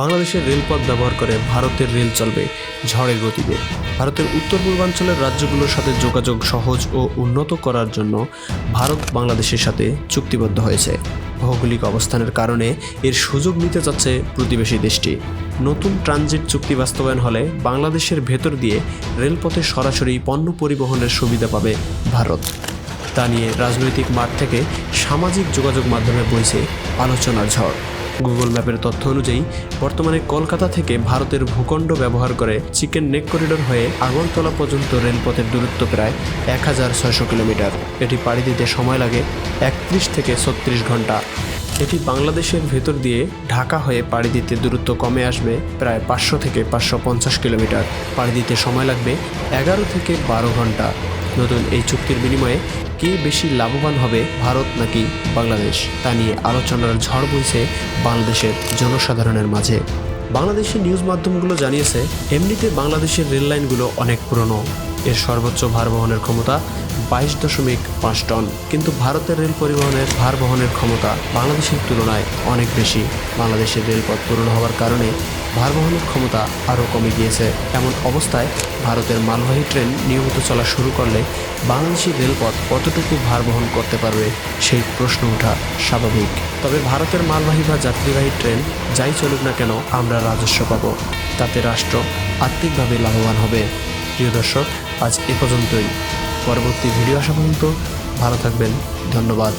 বাংলাদেশের রেলপথ ব্যবহার করে ভারতের রেল চলবে ঝড়ের গতিতে। ভারতের উত্তর পূর্বাঞ্চলের রাজ্যগুলোর সাথে যোগাযোগ সহজ ও উন্নত করার জন্য ভারত বাংলাদেশের সাথে চুক্তিবদ্ধ হয়েছে। ভৌগোলিক অবস্থানের কারণে এর সুযোগ নিতে চাচ্ছে প্রতিবেশী দেশটি। নতুন ট্রানজিট চুক্তি বাস্তবায়ন হলে বাংলাদেশের ভেতর দিয়ে রেলপথে সরাসরি পণ্য পরিবহনের সুবিধা পাবে ভারত। তা নিয়ে রাজনৈতিক মাঠ থেকে সামাজিক যোগাযোগ মাধ্যমে বইছে আলোচনার ঝড়। গুগল ম্যাপের তথ্য অনুযায়ী, বর্তমানে কলকাতা থেকে ভারতের ভূখণ্ড ব্যবহার করে চিকেন নেক করিডোর হয়ে আগরতলা পর্যন্ত রেলপথের দূরত্ব প্রায় এক হাজার ছয়শো কিলোমিটার। এটি পাড়ি দিতে সময় লাগে একত্রিশ থেকে ছত্রিশ ঘণ্টা। এটি বাংলাদেশের ভেতর দিয়ে ঢাকা হয়ে পাড়ি দিতে দূরত্ব কমে আসবে প্রায় পাঁচশো থেকে পাঁচশো পঞ্চাশ কিলোমিটার। পাড়ি দিতে সময় লাগবে এগারো থেকে বারো ঘণ্টা। নতুন এই চুক্তির বিনিময়ে কে বেশি লাভবান হবে, ভারত নাকি বাংলাদেশ? তা নিয়ে আলোচনার ঝড় বইছে বাংলাদেশের জনসাধারণের মাঝে। বাংলাদেশের নিউজ মাধ্যমগুলো জানিয়েছে, এমনিতে বাংলাদেশের রেল লাইনগুলো অনেক পুরনো। এর সর্বোচ্চ ভার বহনের ক্ষমতা বাইশ দশমিক পাঁচ টন। কিন্তু ভারতের রেল পরিবহনের ভার বহনের ক্ষমতা বাংলাদেশের তুলনায় অনেক বেশি। বাংলাদেশের রেলপথ পূরণ হওয়ার কারণে ভার বহনের ক্ষমতা আরও কমে গিয়েছে। এমন অবস্থায় ভারতের মালবাহী ট্রেন নিয়মিত চলা শুরু করলে বাংলাদেশি রেলপথ কতটুকু ভার বহন করতে পারবে সেই প্রশ্ন ওঠা স্বাভাবিক। তবে ভারতের মালবাহী বা যাত্রীবাহী ট্রেন যাই চলুক না কেন আমরা রাজস্ব পাব। তাতে রাষ্ট্র আর্থিকভাবে লাভবান হবে। প্রিয় দর্শক, আজ এ পর্যন্তই। পরবর্তী ভিডিও আসা পর্যন্ত ভালো থাকবেন। ধন্যবাদ।